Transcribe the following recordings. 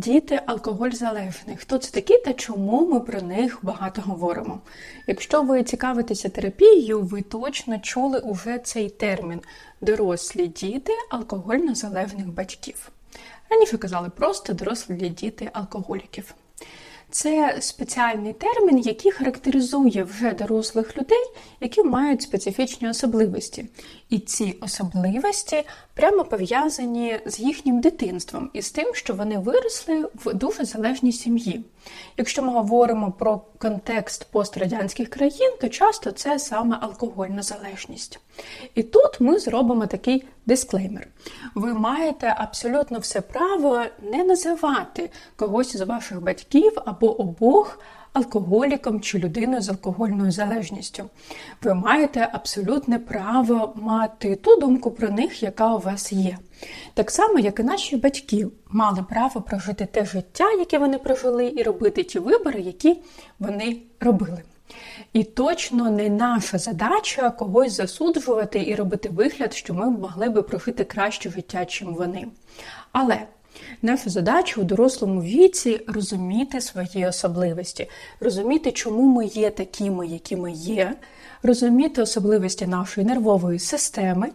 Діти алкоголь залежні. Хто це такі та чому ми про них багато говоримо? Якщо ви цікавитеся терапією, ви точно чули уже цей термін дорослі діти алкогольно залежних батьків. Раніше казали просто дорослі діти алкоголіків. Це спеціальний термін, який характеризує вже дорослих людей, які мають специфічні особливості. І ці особливості прямо пов'язані з їхнім дитинством і з тим, що вони виросли в дуже залежній сім'ї. Якщо ми говоримо про контекст пострадянських країн, то часто це саме алкогольна залежність. І тут ми зробимо такий дисклеймер. Ви маєте абсолютно все право не називати когось з ваших батьків або обох алкоголіком чи людиною з алкогольною залежністю. Ви маєте абсолютне право мати ту думку про них, яка у вас є. Так само, як і наші батьки мали право прожити те життя, яке вони прожили, і робити ті вибори, які вони робили. І точно не наша задача когось засуджувати і робити вигляд, що ми могли би прожити краще життя, чим вони. Але наша задача у дорослому віці розуміти свої особливості, розуміти, чому ми є такими, які ми є, розуміти особливості нашої нервової системи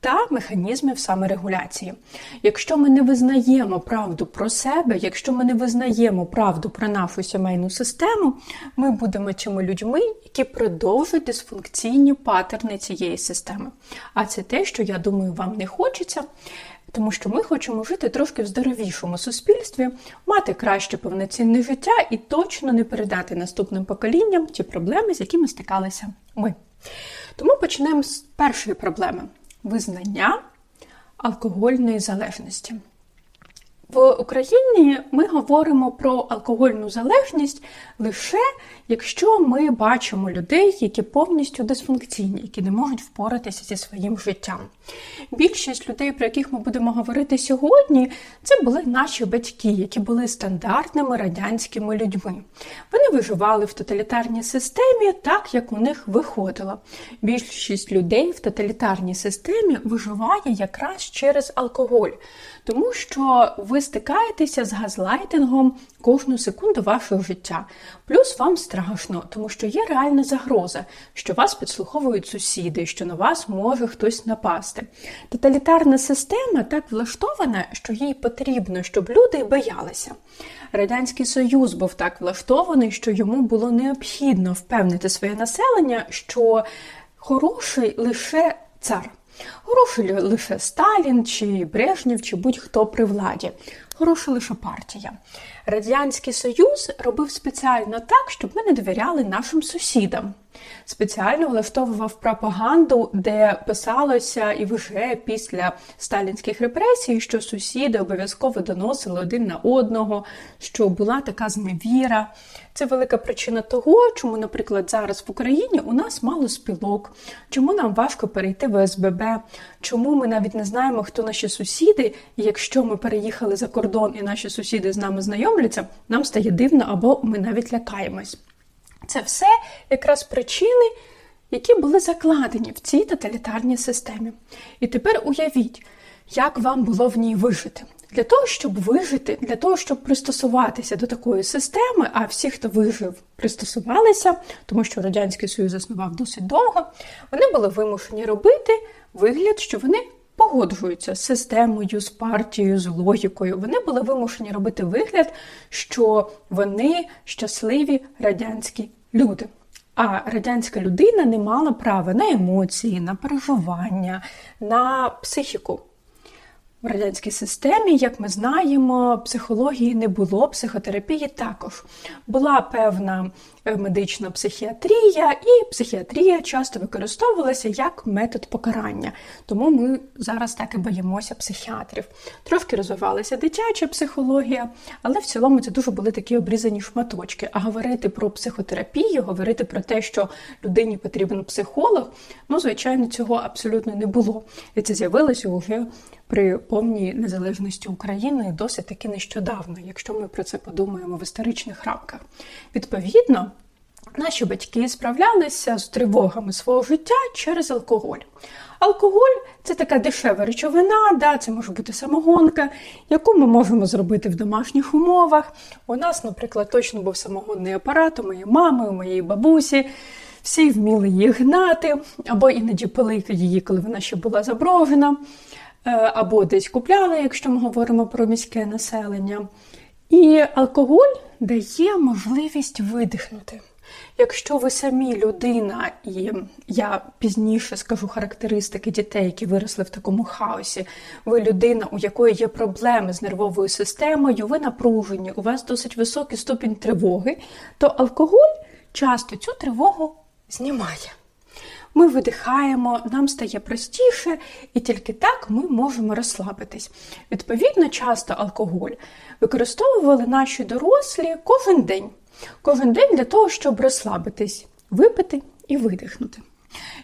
та механізмів саморегуляції. Якщо ми не визнаємо правду про себе, якщо ми не визнаємо правду про нашу сімейну систему, ми будемо тими людьми, які продовжують дисфункційні паттерни цієї системи. А це те, що я думаю, вам не хочеться. Тому що ми хочемо жити трошки в здоровішому суспільстві, мати краще повноцінне життя і точно не передати наступним поколінням ті проблеми, з якими стикалися ми. Тому почнемо з першої проблеми визнання алкогольної залежності. В Україні ми говоримо про алкогольну залежність лише якщо ми бачимо людей, які повністю дисфункційні, які не можуть впоратися зі своїм життям. Більшість людей, про яких ми будемо говорити сьогодні, це були наші батьки, які були стандартними радянськими людьми. Вони виживали в тоталітарній системі так, як у них виходило. Більшість людей в тоталітарній системі виживає якраз через алкоголь, тому що ви стикаєтеся з газлайтингом кожну секунду вашого життя. Плюс вам страшно, тому що є реальна загроза, що вас підслуховують сусіди, що на вас може хтось напасти. Тоталітарна система так влаштована, що їй потрібно, щоб люди боялися. Радянський Союз був так влаштований, що йому було необхідно впевнити своє населення, що хороший лише цар. Хороший лише Сталін чи Брежнєв, чи будь-хто при владі. Хороша лише партія. Радянський Союз робив спеціально так, щоб ми не довіряли нашим сусідам. Спеціально влаштовував пропаганду, де писалося і вже після сталінських репресій, що сусіди обов'язково доносили один на одного, що була така зневіра. Це велика причина того, чому, наприклад, зараз в Україні у нас мало спілок, чому нам важко перейти в СББ, чому ми навіть не знаємо, хто наші сусіди, і якщо ми переїхали за кордон і наші сусіди з нами знайомляться, нам стає дивно або ми навіть лякаємось. Це все якраз причини, які були закладені в цій тоталітарній системі. І тепер уявіть, як вам було в ній вижити. Для того, щоб вижити, для того, щоб пристосуватися до такої системи, а всі, хто вижив, пристосувалися, тому що Радянський Союз заснував досить довго, вони були вимушені робити вигляд, що вони погоджуються з системою, з партією, з логікою. Вони були вимушені робити вигляд, що вони щасливі радянські люди. А радянська людина не мала права на емоції, на переживання, на психіку. В радянській системі, як ми знаємо, психології не було, психотерапії також. Була певна е, медична психіатрія, і психіатрія часто використовувалася як метод покарання. Тому ми зараз так і боїмося психіатрів. Трошки розвивалася дитяча психологія, але в цілому це дуже були такі обрізані шматочки. А говорити про психотерапію, говорити про те, що людині потрібен психолог, ну, звичайно, цього абсолютно не було. І це з'явилося вже при повній незалежності України досить таки нещодавно, якщо ми про це подумаємо в історичних рамках. Відповідно, наші батьки справлялися з тривогами свого життя через алкоголь. Алкоголь це така дешева речовина, да, це може бути самогонка, яку ми можемо зробити в домашніх умовах. У нас, наприклад, точно був самогонний апарат у моєї мами, у моєї бабусі. Всі вміли її гнати, або іноді пили її, коли вона ще була заброжена, або десь купляли, якщо ми говоримо про міське населення. І алкоголь дає можливість видихнути. Якщо ви самі людина, і я пізніше скажу характеристики дітей, які виросли в такому хаосі, ви людина, у якої є проблеми з нервовою системою, ви напружені, у вас досить високий ступінь тривоги, то алкоголь часто цю тривогу знімає. Ми видихаємо, нам стає простіше, і тільки так ми можемо розслабитись. Відповідно, часто алкоголь використовували наші дорослі кожен день. Кожен день для того, щоб розслабитись, випити і видихнути.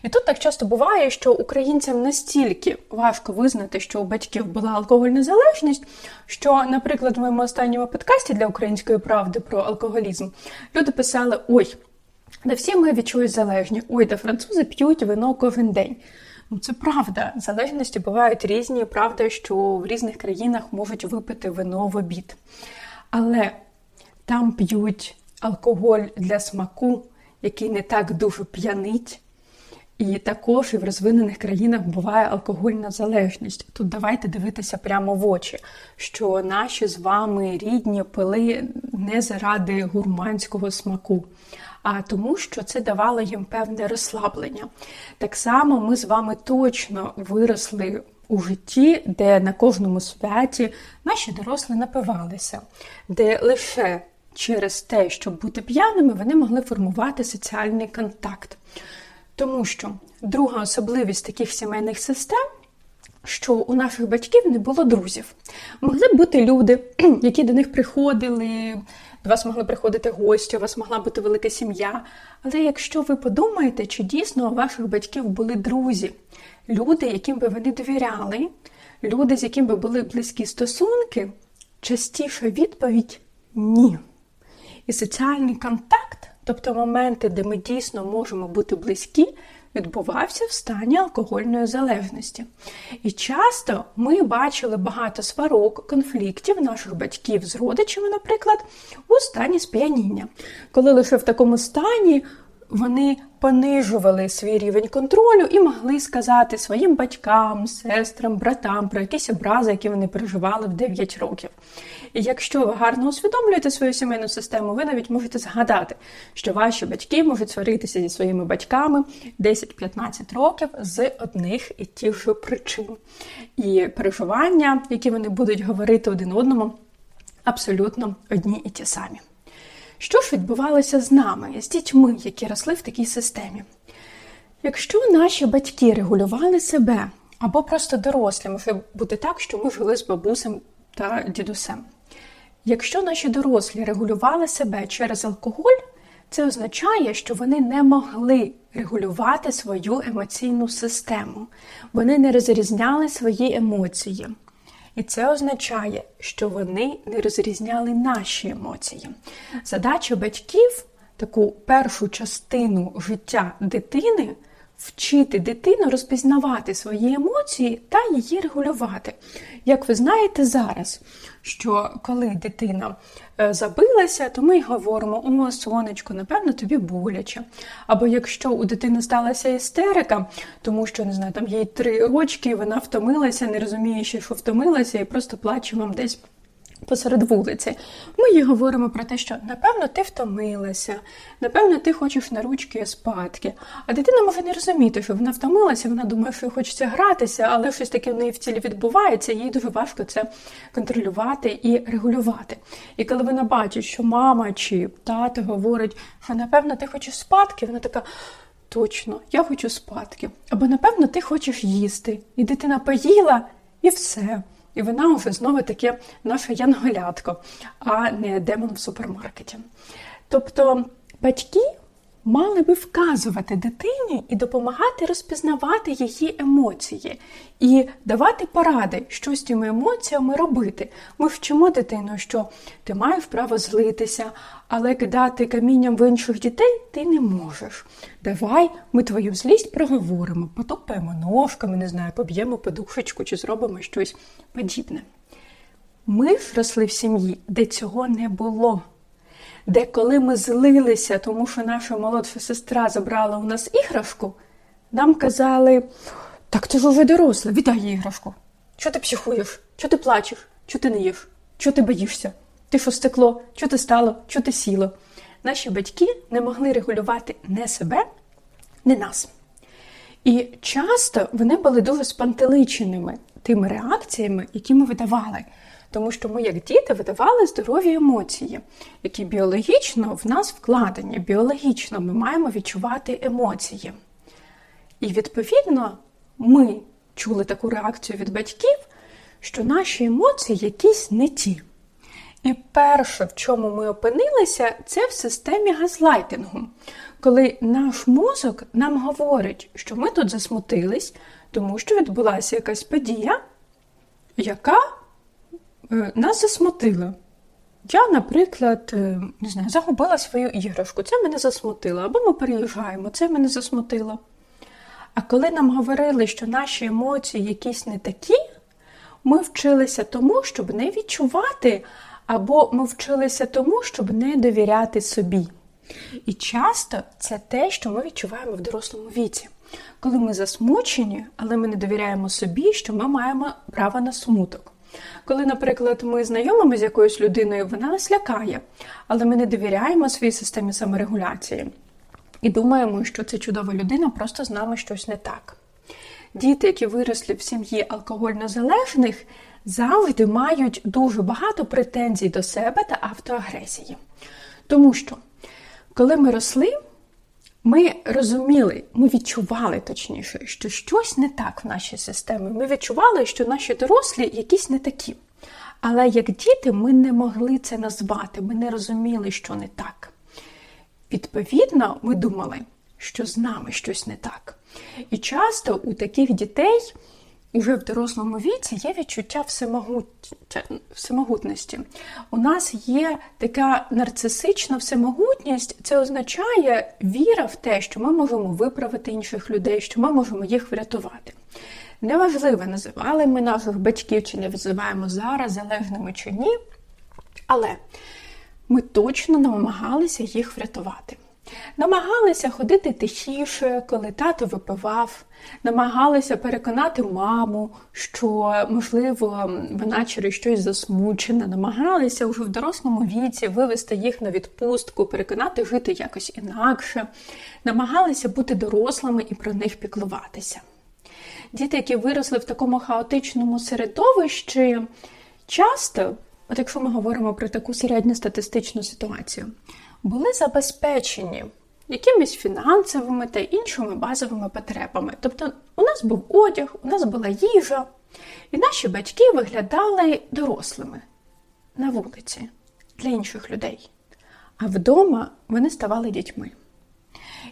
І тут так часто буває, що українцям настільки важко визнати, що у батьків була алкогольна залежність, що, наприклад, в моєму останньому подкасті для української правди про алкоголізм люди писали: Ой, де всі ми відчують залежні, ой, де французи п'ють вино кожен день. Ну, це правда. Залежності бувають різні. Правда, що в різних країнах можуть випити вино в обід. Але там п'ють алкоголь для смаку, який не так дуже п'янить. І також і в розвинених країнах буває алкогольна залежність. Тут давайте дивитися прямо в очі, що наші з вами рідні пили не заради гурманського смаку, а тому, що це давало їм певне розслаблення. Так само ми з вами точно виросли у житті, де на кожному святі наші дорослі напивалися, де лише через те, щоб бути п'яними, вони могли формувати соціальний контакт. Тому що друга особливість таких сімейних систем, що у наших батьків не було друзів. Могли б бути люди, які до них приходили, до вас могли приходити гості, у вас могла бути велика сім'я. Але якщо ви подумаєте, чи дійсно у ваших батьків були друзі, люди, яким би вони довіряли, люди, з яким би були близькі стосунки, частіша відповідь ні. І соціальний контакт, тобто моменти, де ми дійсно можемо бути близькі, відбувався в стані алкогольної залежності. І часто ми бачили багато сварок, конфліктів наших батьків з родичами, наприклад, у стані сп'яніння, коли лише в такому стані вони понижували свій рівень контролю і могли сказати своїм батькам, сестрам, братам про якісь образи, які вони переживали в 9 років. І якщо ви гарно усвідомлюєте свою сімейну систему, ви навіть можете згадати, що ваші батьки можуть сваритися зі своїми батьками 10-15 років з одних і тих же причин. І переживання, які вони будуть говорити один одному, абсолютно одні і ті самі. Що ж відбувалося з нами, з дітьми, які росли в такій системі? Якщо наші батьки регулювали себе або просто дорослі, може бути так, що ми жили з бабусем та дідусем. Якщо наші дорослі регулювали себе через алкоголь, це означає, що вони не могли регулювати свою емоційну систему, вони не розрізняли свої емоції. І це означає, що вони не розрізняли наші емоції. Задача батьків таку першу частину життя дитини вчити дитину розпізнавати свої емоції та її регулювати. Як ви знаєте зараз, що коли дитина е, забилася, то ми говоримо: о, сонечко, напевно, тобі боляче. Або якщо у дитини сталася істерика, тому що не знаю, там їй три рочки, вона втомилася, не розуміє, що втомилася, і просто плаче вам десь посеред вулиці. Ми їй говоримо про те, що напевно ти втомилася, напевно, ти хочеш на ручки спадки. А дитина може не розуміти, що вона втомилася, вона думає, що хочеться гратися, але щось таке в неї в тілі відбувається, їй дуже важко це контролювати і регулювати. І коли вона бачить, що мама чи тато говорить, що напевно ти хочеш спадки, вона така. Точно, я хочу спадки. Або, напевно, ти хочеш їсти. І дитина поїла, і все. І вона вже знову таке наше янголятко, а не демон в супермаркеті. Тобто батьки мали би вказувати дитині і допомагати розпізнавати її емоції, і давати поради, що з тими емоціями робити. Ми вчимо дитину, що ти маєш право злитися, але кидати камінням в інших дітей ти не можеш. Давай ми твою злість проговоримо, потопаємо ножками, не знаю, поб'ємо подушечку чи зробимо щось подібне. Ми ж росли в сім'ї, де цього не було. Де коли ми злилися, тому що наша молодша сестра забрала у нас іграшку, нам казали: так ти ж уже доросла, віддай іграшку. Чого ти психуєш? Чого ти плачеш? Чого ти не їш? Чого ти боїшся? Ти що стекло? Чого ти стало? Чого ти сіло? Наші батьки не могли регулювати не себе, не нас. І часто вони були дуже спантеличеними тими реакціями, які ми видавали. Тому що ми, як діти, видавали здорові емоції, які біологічно в нас вкладені. Біологічно ми маємо відчувати емоції. І відповідно ми чули таку реакцію від батьків, що наші емоції якісь не ті. І перше, в чому ми опинилися, це в системі газлайтингу, коли наш мозок нам говорить, що ми тут засмутились, тому що відбулася якась подія, яка нас засмутила. Я, наприклад, е, не знаю, загубила свою іграшку, це мене засмутило, або ми переїжджаємо, це мене засмутило. А коли нам говорили, що наші емоції якісь не такі, ми вчилися тому, щоб не відчувати, або ми вчилися тому, щоб не довіряти собі. І часто це те, що ми відчуваємо в дорослому віці. Коли ми засмучені, але ми не довіряємо собі, що ми маємо право на смуток. Коли, наприклад, ми знайомимо з якоюсь людиною, вона нас лякає, але ми не довіряємо своїй системі саморегуляції і думаємо, що це чудова людина, просто з нами щось не так. Діти, які виросли в сім'ї алкогольнозалежних, завжди мають дуже багато претензій до себе та автоагресії. Тому що, коли ми росли, ми розуміли, ми відчували точніше, що щось не так в нашій системі. Ми відчували, що наші дорослі якісь не такі. Але як діти ми не могли це назвати, ми не розуміли, що не так. Відповідно, ми думали, що з нами щось не так. І часто у таких дітей уже в дорослому віці є відчуття всемогутності. У нас є така нарцисична всемогутність, це означає віра в те, що ми можемо виправити інших людей, що ми можемо їх врятувати. Неважливо, називали ми наших батьків чи не називаємо зараз залежними чи ні, але ми точно намагалися їх врятувати. Намагалися ходити тихіше, коли тато випивав, намагалися переконати маму, що, можливо, вона через щось засмучена, намагалися вже в дорослому віці вивести їх на відпустку, переконати жити якось інакше, намагалися бути дорослими і про них піклуватися. Діти, які виросли в такому хаотичному середовищі, часто, от якщо ми говоримо про таку середньостатистичну ситуацію, були забезпечені якимись фінансовими та іншими базовими потребами. Тобто, у нас був одяг, у нас була їжа, і наші батьки виглядали дорослими на вулиці для інших людей. А вдома вони ставали дітьми.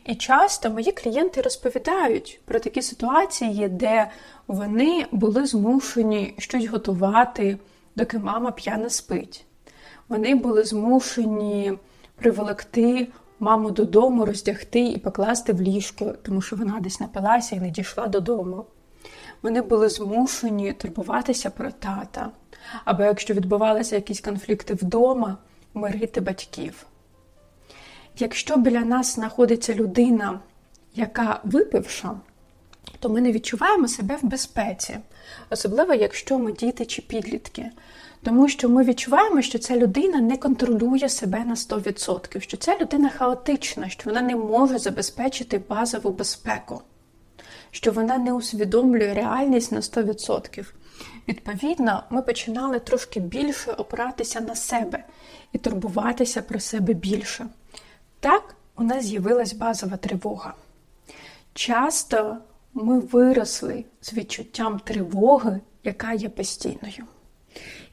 І часто мої клієнти розповідають про такі ситуації, де вони були змушені щось готувати, доки мама п'яна спить. Вони були змушені приволокти маму додому, роздягти і покласти в ліжко, тому що вона десь напилася і не дійшла додому. Вони були змушені турбуватися про тата, або якщо відбувалися якісь конфлікти вдома, мирити батьків. Якщо біля нас знаходиться людина, яка випивша, то ми не відчуваємо себе в безпеці, особливо якщо ми діти чи підлітки. Тому що ми відчуваємо, що ця людина не контролює себе на 100%, що ця людина хаотична, що вона не може забезпечити базову безпеку, що вона не усвідомлює реальність на 100%. Відповідно, ми починали трошки більше опиратися на себе і турбуватися про себе більше. Так, у нас з'явилась базова тривога. Часто ми виросли з відчуттям тривоги, яка є постійною.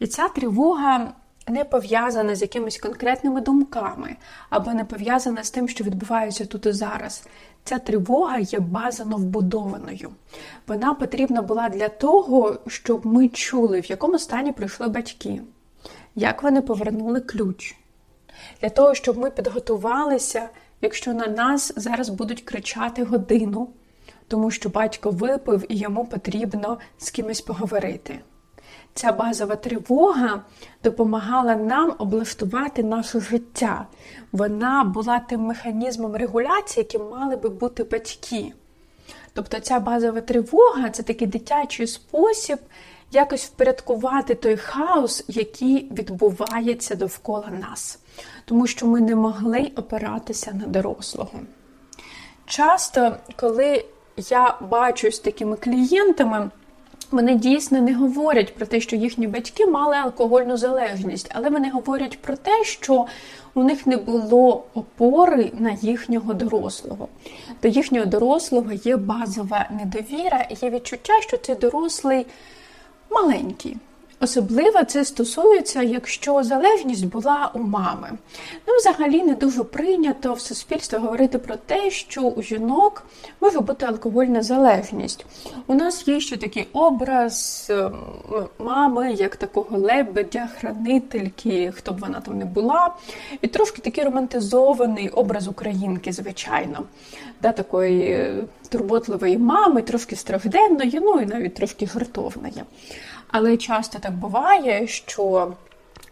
І ця тривога не пов'язана з якимись конкретними думками, або не пов'язана з тим, що відбувається тут і зараз. Ця тривога є базано вбудованою. Вона потрібна була для того, щоб ми чули, в якому стані прийшли батьки, як вони повернули ключ. Для того, щоб ми підготувалися, якщо на нас зараз будуть кричати годину, тому що батько випив і йому потрібно з кимось поговорити. Ця базова тривога допомагала нам облаштувати наше життя. Вона була тим механізмом регуляції, яким мали би бути батьки. Тобто ця базова тривога це такий дитячий спосіб якось впорядкувати той хаос, який відбувається довкола нас, тому що ми не могли опиратися на дорослого. Часто, коли я бачусь такими клієнтами, вони дійсно не говорять про те, що їхні батьки мали алкогольну залежність, але вони говорять про те, що у них не було опори на їхнього дорослого. До їхнього дорослого є базова недовіра, є відчуття, що цей дорослий маленький. Особливо це стосується, якщо залежність була у мами. Ну, взагалі не дуже прийнято в суспільстві говорити про те, що у жінок може бути алкогольна залежність. У нас є ще такий образ ем, мами, як такого лебедя, хранительки, хто б вона там не була, і трошки такий романтизований образ українки, звичайно, да, такої е, турботливої мами, трошки стражденної, ну і навіть трошки жартовної. Але часто так буває, що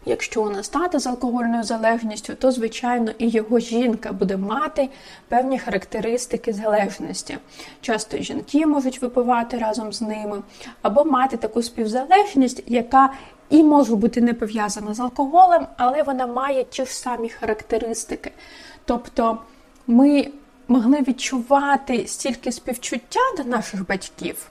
якщо у нас тата з алкогольною залежністю, то, звичайно, і його жінка буде мати певні характеристики залежності. Часто жінки можуть випивати разом з ними, або мати таку співзалежність, яка і може бути не пов'язана з алкоголем, але вона має ті ж самі характеристики. Тобто ми могли відчувати стільки співчуття до наших батьків.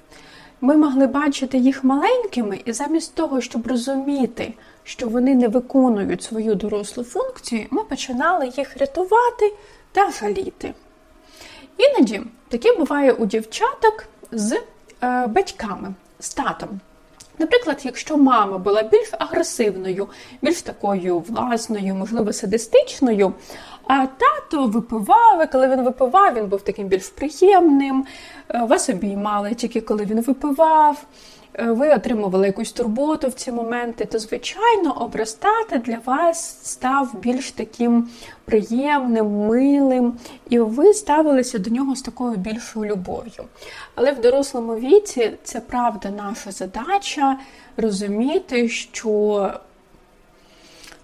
Ми могли бачити їх маленькими, і замість того, щоб розуміти, що вони не виконують свою дорослу функцію, ми починали їх рятувати та жаліти. Іноді таке буває у дівчаток з е, батьками, з татом. Наприклад, якщо мама була більш агресивною, більш такою власною, можливо, садистичною, а тато випивав, і коли він випивав, він був таким більш приємним, е, вас обіймали тільки коли він випивав, ви отримували якусь турботу в ці моменти, то, звичайно, образ тата для вас став більш таким приємним, милим, і ви ставилися до нього з такою більшою любов'ю. Але в дорослому віці це правда наша задача розуміти, що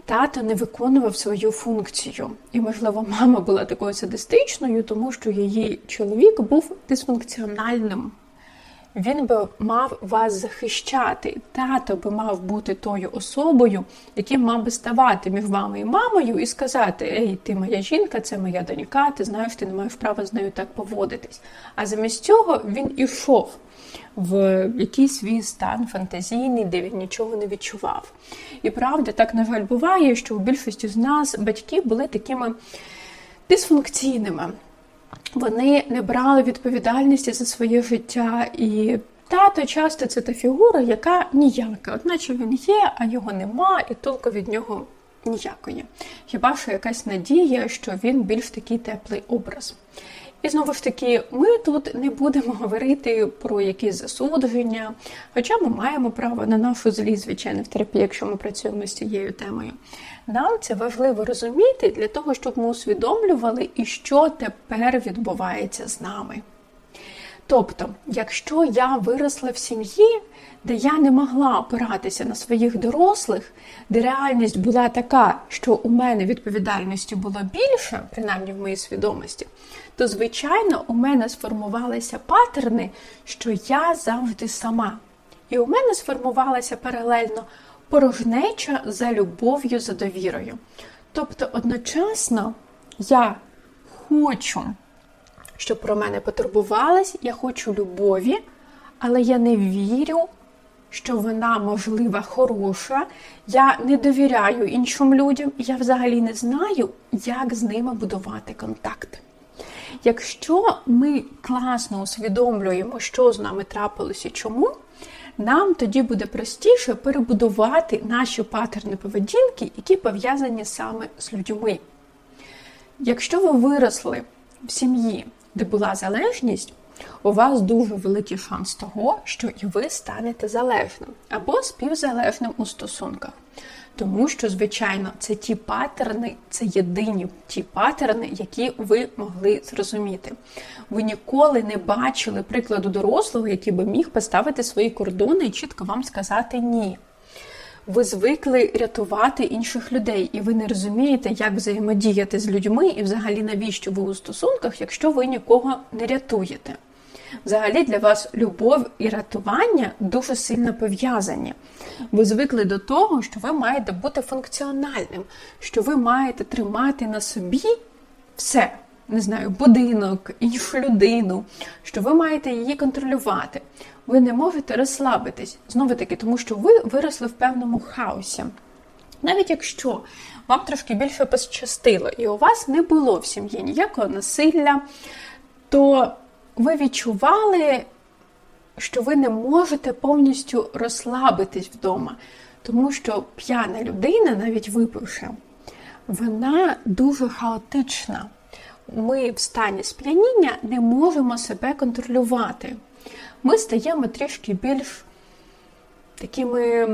тато не виконував свою функцію. І, можливо, мама була такою садистичною, тому що її чоловік був дисфункціональним. Він би мав вас захищати. Тато би мав бути тою особою, яким мав би ставати між вами і мамою, і сказати: Ей, ти моя жінка, це моя донька, ти знаєш, ти не маєш права з нею так поводитись. А замість цього він ішов в якийсь свій стан фантазійний, де він нічого не відчував. І правда, так, на жаль, буває, що у більшості з нас батьки були такими дисфункційними. Вони не брали відповідальності за своє життя. І тато часто це та фігура, яка ніяка. От наче він є, а його нема, і толку від нього ніякої. Хіба що якась надія, що він більш такий теплий образ. І знову ж таки, ми тут не будемо говорити про якісь засудження, хоча ми маємо право на нашу злість, звичайно, в терапії, якщо ми працюємо з цією темою. Нам це важливо розуміти для того, щоб ми усвідомлювали, і що тепер відбувається з нами. Тобто, якщо я виросла в сім'ї, де я не могла опиратися на своїх дорослих, де реальність була така, що у мене відповідальності було більше, принаймні в моїй свідомості, то, звичайно, у мене сформувалися паттерни, що я завжди сама. І у мене сформувалася паралельно порожнеча за любов'ю, за довірою. Тобто, одночасно я хочу щоб про мене потурбувались, я хочу любові, але я не вірю, що вона можлива, хороша. Я не довіряю іншим людям, я взагалі не знаю, як з ними будувати контакт. Якщо ми класно усвідомлюємо, що з нами трапилося чому, нам тоді буде простіше перебудувати наші паттерни поведінки, які пов'язані саме з людьми. Якщо ви виросли в сім'ї, де була залежність, у вас дуже великий шанс того, що і ви станете залежним або співзалежним у стосунках. Тому що, звичайно, це ті паттерни, це єдині ті паттерни, які ви могли зрозуміти. Ви ніколи не бачили прикладу дорослого, який би міг поставити свої кордони і чітко вам сказати ні. Ви звикли рятувати інших людей, і ви не розумієте, як взаємодіяти з людьми, і взагалі навіщо ви у стосунках, якщо ви нікого не рятуєте. Взагалі для вас любов і рятування дуже сильно пов'язані. Ви звикли до того, що ви маєте бути функціональним, що ви маєте тримати на собі все, не знаю, будинок, іншу людину, що ви маєте її контролювати. Ви не можете розслабитись знову таки, тому що ви виросли в певному хаосі. Навіть якщо вам трошки більше пощастило, і у вас не було в сім'ї ніякого насилля, то ви відчували, що ви не можете повністю розслабитись вдома, тому що п'яна людина, навіть випивши, вона дуже хаотична. Ми в стані сп'яніння не можемо себе контролювати. Ми стаємо трішки більш такими.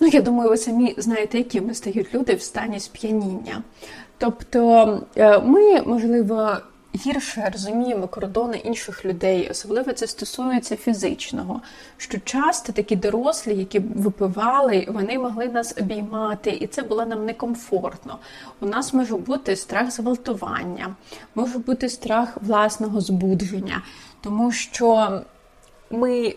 Ну, я думаю, ви самі знаєте, якими стають люди в стані сп'яніння. Тобто е, ми, можливо, гірше розуміємо кордони інших людей, особливо це стосується фізичного. Що часто такі дорослі, які випивали, вони могли нас обіймати, і це було нам некомфортно. У нас може бути страх зґвалтування, може бути страх власного збудження, тому що ми.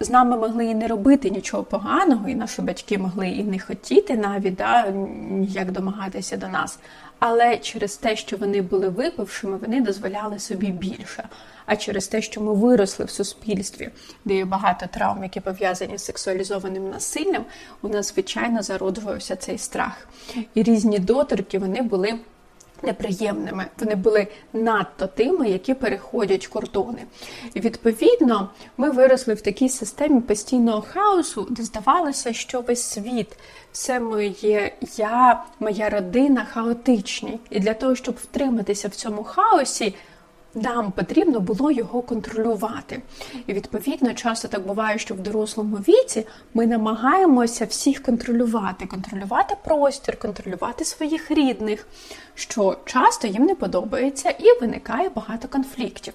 З нами могли і не робити нічого поганого, і наші батьки могли і не хотіти навіть да, ніяк домагатися до нас. Але через те, що вони були випившими, вони дозволяли собі більше. А через те, що ми виросли в суспільстві, де є багато травм, які пов'язані з сексуалізованим насиллям, у нас звичайно зароджувався цей страх. І різні доторки вони були неприємними. Вони були надто тими, які переходять кордони. І відповідно ми виросли в такій системі постійного хаосу, де здавалося, що весь світ, все моє я, моя родина хаотичні. І для того, щоб втриматися в цьому хаосі. Нам потрібно було його контролювати. І відповідно, часто так буває, що в дорослому віці ми намагаємося всіх контролювати, контролювати простір, контролювати своїх рідних, що часто їм не подобається і виникає багато конфліктів.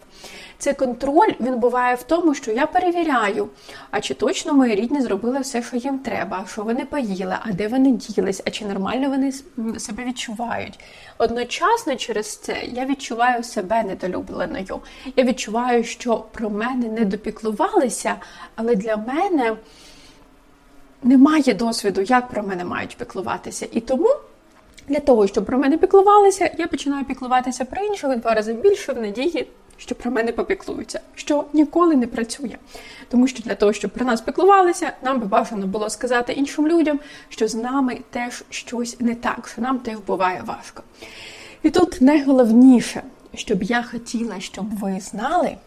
Цей контроль він буває в тому, що я перевіряю, а чи точно мої рідні зробили все, що їм треба, що вони поїли, а де вони ділись, а чи нормально вони себе відчувають. Одночасно через це я відчуваю себе недолюбленою. Я відчуваю, що про мене не допіклувалися, але для мене немає досвіду, як про мене мають піклуватися. І тому. Для того, щоб про мене піклувалися, я починаю піклуватися про іншого два рази більше в надії, що про мене попіклуються, що ніколи не працює. Тому що для того, щоб про нас піклувалися, нам би бажано було сказати іншим людям, що з нами теж щось не так, що нам теж буває важко. І тут найголовніше, щоб я хотіла, щоб ви знали,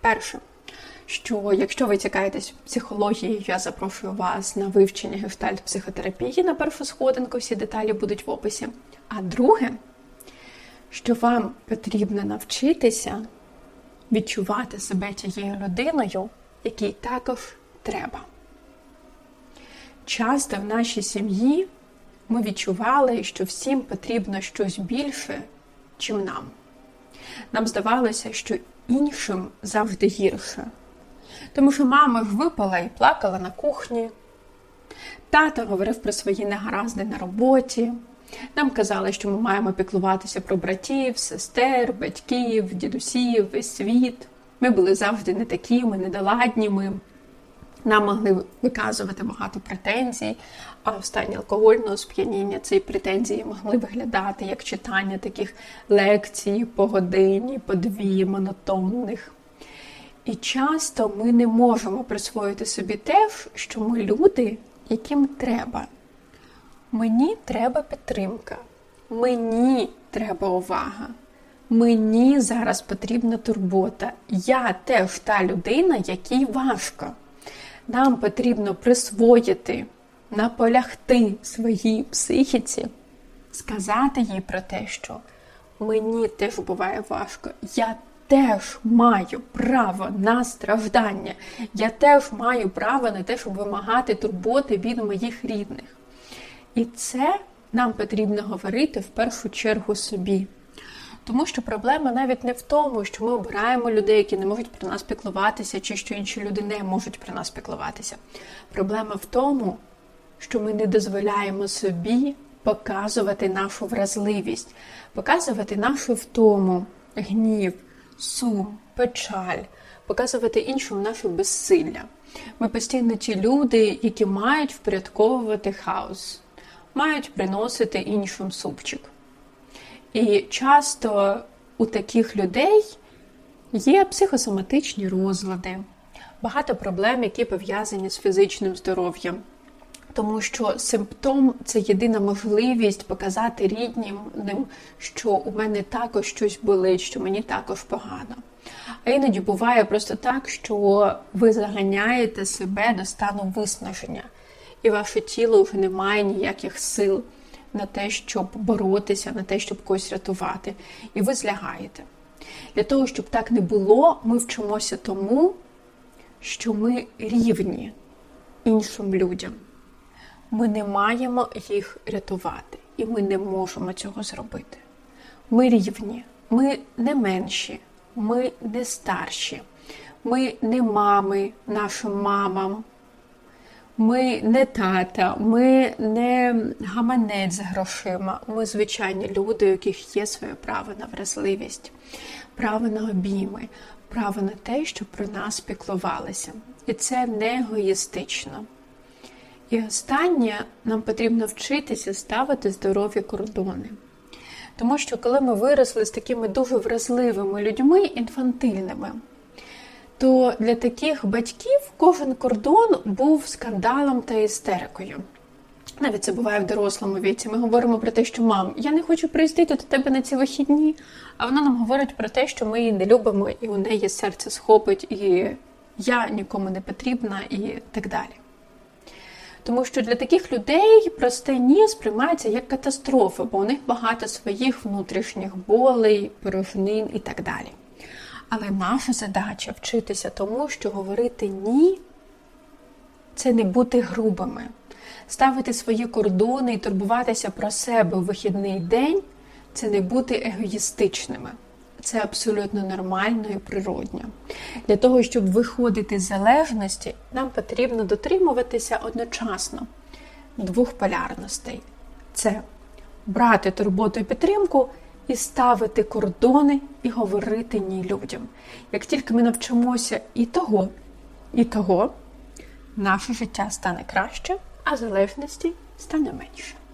перше, що якщо ви цікаєтесь психологією, я запрошую вас на вивчення гештальт психотерапії на першу сходинку, всі деталі будуть в описі. А друге, що вам потрібно навчитися відчувати себе тією людиною, якій також треба. Часто в нашій сім'ї ми відчували, що всім потрібно щось більше, чим нам. Нам здавалося, що іншим завжди гірше. Тому що мама ж випала і плакала на кухні, тато говорив про свої негаразди на роботі. Нам казали, що ми маємо піклуватися про братів, сестер, батьків, дідусів, весь світ. Ми були завжди не такими, недоладніми. Нам могли виказувати багато претензій, а в стані алкогольного сп'яніння ці претензії могли виглядати як читання таких лекцій по годині, по дві, монотонних. І часто ми не можемо присвоїти собі те, що ми люди, яким треба. Мені треба підтримка, мені треба увага. Мені зараз потрібна турбота. Я теж та людина, якій важко. Нам потрібно присвоїти, наполягти своїй психіці, сказати їй про те, що мені теж буває важко. Я теж маю право на страждання. Я теж маю право на те, щоб вимагати турботи від моїх рідних. І це нам потрібно говорити в першу чергу собі. Тому що проблема навіть не в тому, що ми обираємо людей, які не можуть про нас піклуватися, чи що інші люди не можуть про нас піклуватися. Проблема в тому, що ми не дозволяємо собі показувати нашу вразливість, показувати нашу втому, гнів, сум, печаль, показувати іншим наше безсилля. Ми постійно ті люди, які мають впорядковувати хаос, мають приносити іншим супчик. І часто у таких людей є психосоматичні розлади, багато проблем, які пов'язані з фізичним здоров'ям. Тому що симптом це єдина можливість показати рідним, що у мене також щось болить, що мені також погано. А іноді буває просто так, що ви заганяєте себе до стану виснаження, і ваше тіло вже не має ніяких сил на те, щоб боротися, на те, щоб когось рятувати. І ви злягаєте. Для того, щоб так не було, ми вчимося тому, що ми рівні іншим людям. Ми не маємо їх рятувати, і ми не можемо цього зробити. Ми рівні, ми не менші, ми не старші, ми не мами нашим мамам. Ми не тата, ми не гаманець з грошима. Ми звичайні люди, у яких є своє право на вразливість, право на обійми, право на те, щоб про нас піклувалися. І це не егоїстично. І останнє нам потрібно вчитися ставити здорові кордони. Тому що коли ми виросли з такими дуже вразливими людьми, інфантильними, то для таких батьків кожен кордон був скандалом та істерикою. Навіть це буває в дорослому віці. Ми говоримо про те, що мам, я не хочу приїздити до тебе на ці вихідні, а вона нам говорить про те, що ми її не любимо, і у неї серце схопить, і я нікому не потрібна, і так далі. Тому що для таких людей просте ні сприймається як катастрофа, бо у них багато своїх внутрішніх болей, порожнин і так далі. Але наша задача вчитися тому, що говорити ні це не бути грубими, ставити свої кордони і турбуватися про себе у вихідний день це не бути егоїстичними. Це абсолютно нормально і природньо. Для того, щоб виходити з залежності, нам потрібно дотримуватися одночасно двох полярностей: це брати турботу і підтримку і ставити кордони і говорити ні людям. Як тільки ми навчимося і того, і того, наше життя стане краще, а залежності стане менше.